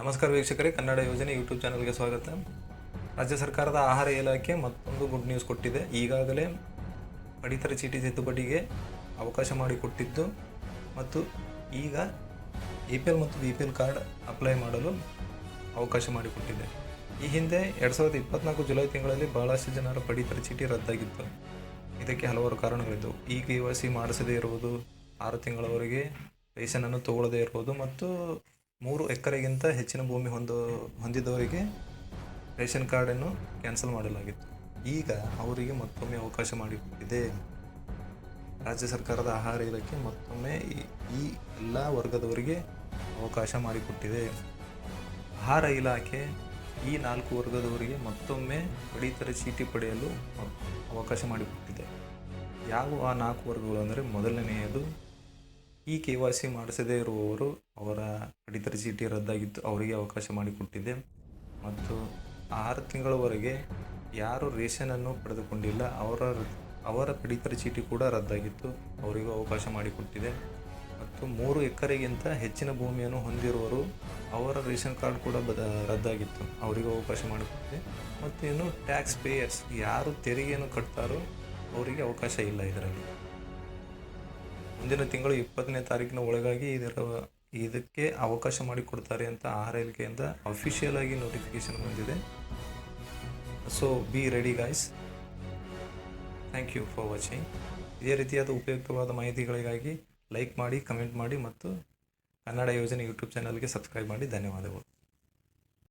ನಮಸ್ಕಾರ ವೀಕ್ಷಕರೇ, ಕನ್ನಡ ಯೋಜನೆ ಯೂಟ್ಯೂಬ್ ಚಾನಲ್ಗೆ ಸ್ವಾಗತ. ರಾಜ್ಯ ಸರ್ಕಾರದ ಆಹಾರ ಇಲಾಖೆ ಮತ್ತೊಂದು ಗುಡ್ ನ್ಯೂಸ್ ಕೊಟ್ಟಿದೆ. ಈಗಾಗಲೇ ಪಡಿತರ ಚೀಟಿ ತಿದ್ದುಪಡಿಗೆ ಅವಕಾಶ ಮಾಡಿಕೊಟ್ಟಿದ್ದು ಮತ್ತು ಈಗ ಎ ಪಿ ಎಲ್ ಮತ್ತು B P L card apply ಮಾಡಲು ಅವಕಾಶ ಮಾಡಿಕೊಟ್ಟಿದೆ ಈ ಹಿಂದೆ ಎರಡು ಸಾವಿರದ ಇಪ್ಪತ್ನಾಲ್ಕು ಜುಲೈ ತಿಂಗಳಲ್ಲಿ ಬಹಳಷ್ಟು ಜನರ ಪಡಿತರ ಚೀಟಿ ರದ್ದಾಗಿತ್ತು. ಇದಕ್ಕೆ ಹಲವಾರು ಕಾರಣಗಳಿದ್ದವು. ಈ ಕೆ ವೈ ಸಿ ಮಾಡಿಸದೇ ಇರುವುದು, ಆರು ತಿಂಗಳವರೆಗೆ ರೇಷನನ್ನು ತಗೊಳ್ಳದೇ ಇರುವುದು ಮತ್ತು ಮೂರು ಎಕರೆಗಿಂತ ಹೆಚ್ಚಿನ ಭೂಮಿ ಹೊಂದ, ಹೊಂದಿದವರಿಗೆ ರೇಷನ್ ಕಾರ್ಡನ್ನು ಕ್ಯಾನ್ಸಲ್ ಮಾಡಲಾಗಿತ್ತು. ಈಗ ಅವರಿಗೆ ಮತ್ತೊಮ್ಮೆ ಅವಕಾಶ ಮಾಡಿಕೊಟ್ಟಿದೆ. ರಾಜ್ಯ ಸರ್ಕಾರದ ಆಹಾರ ಇಲಾಖೆ ಮತ್ತೊಮ್ಮೆ ಈ- ಎಲ್ಲ ವರ್ಗದವರಿಗೆ ಅವಕಾಶ ಮಾಡಿಕೊಟ್ಟಿದೆ. ಆಹಾರ ಇಲಾಖೆ ಈ ನಾಲ್ಕು ವರ್ಗದವರಿಗೆ ಮತ್ತೊಮ್ಮೆ ಪಡಿತರ ಚೀಟಿ ಪಡೆಯಲು ಅವ- ಅವಕಾಶ ಮಾಡಿಕೊಟ್ಟಿದೆ. ಯಾವ ಆ ನಾಲ್ಕು ವರ್ಗಗಳು ಅಂದರೆ ಮೊದಲನೆಯದು ಈ ಕೆ ವೈ ಸಿ ಮಾಡಿಸದೇ ಇರುವವರು ಅವರ ಪಡಿತರ ಚೀಟಿ ರದ್ದಾಗಿತ್ತು, ಅವರಿಗೆ ಅವಕಾಶ ಮಾಡಿಕೊಟ್ಟಿದೆ. ಮತ್ತು ಆರು ತಿಂಗಳವರೆಗೆ ಯಾರು ರೇಷನನ್ನು ಪಡೆದುಕೊಂಡಿಲ್ಲ, ಅವರ ಅವರ ಪಡಿತರ ಚೀಟಿ ಕೂಡ ರದ್ದಾಗಿತ್ತು, ಅವರಿಗೂ ಅವಕಾಶ ಮಾಡಿಕೊಟ್ಟಿದೆ. ಮತ್ತು ಮೂರು ಎಕರೆಗಿಂತ ಹೆಚ್ಚಿನ ಭೂಮಿಯನ್ನು ಹೊಂದಿರುವವರು ಅವರ ರೇಷನ್ ಕಾರ್ಡ್ ಕೂಡ ಬದ, ರದ್ದಾಗಿತ್ತು, ಅವರಿಗೂ ಅವಕಾಶ ಮಾಡಿಕೊಟ್ಟಿದೆ. ಮತ್ತು ಇನ್ನು ಟ್ಯಾಕ್ಸ್ ಪೇಯರ್ಸ್, ಯಾರು ತೆರಿಗೆಯನ್ನು ಕಟ್ತಾರೋ ಅವರಿಗೆ ಅವಕಾಶ ಇಲ್ಲ ಇದರಲ್ಲಿ. ಮುಂದಿನ ತಿಂಗಳು ಇಪ್ಪತ್ತನೇ ತಾರೀಕಿನ ಒಳಗಾಗಿ ಇದರ ಇದಕ್ಕೆ ಅವಕಾಶ ಮಾಡಿಕೊಡ್ತಾರೆ ಅಂತ ಆಹಾರ ಕೆಯಿಂದ ಅಫಿಷಿಯಲ್ ಆಗಿ ನೋಟಿಫಿಕೇಶನ್ ಬಂದಿದೆ. So be ready guys thank you for watching ಇದೇ ರೀತಿಯಾದ ಉಪಯುಕ್ತವಾದ ಮಾಹಿತಿಗಳಿಗಾಗಿ ಲೈಕ್ ಮಾಡಿ ಕಮೆಂಟ್ ಮಾಡಿ ಮತ್ತು ಕನ್ನಡ ಯೋಜನೆ ಯೂಟ್ಯೂಬ್ ಚಾನಲ್ಗೆ ಸಬ್ಸ್ಕ್ರೈಬ್ ಮಾಡಿ. ಧನ್ಯವಾದಗಳು.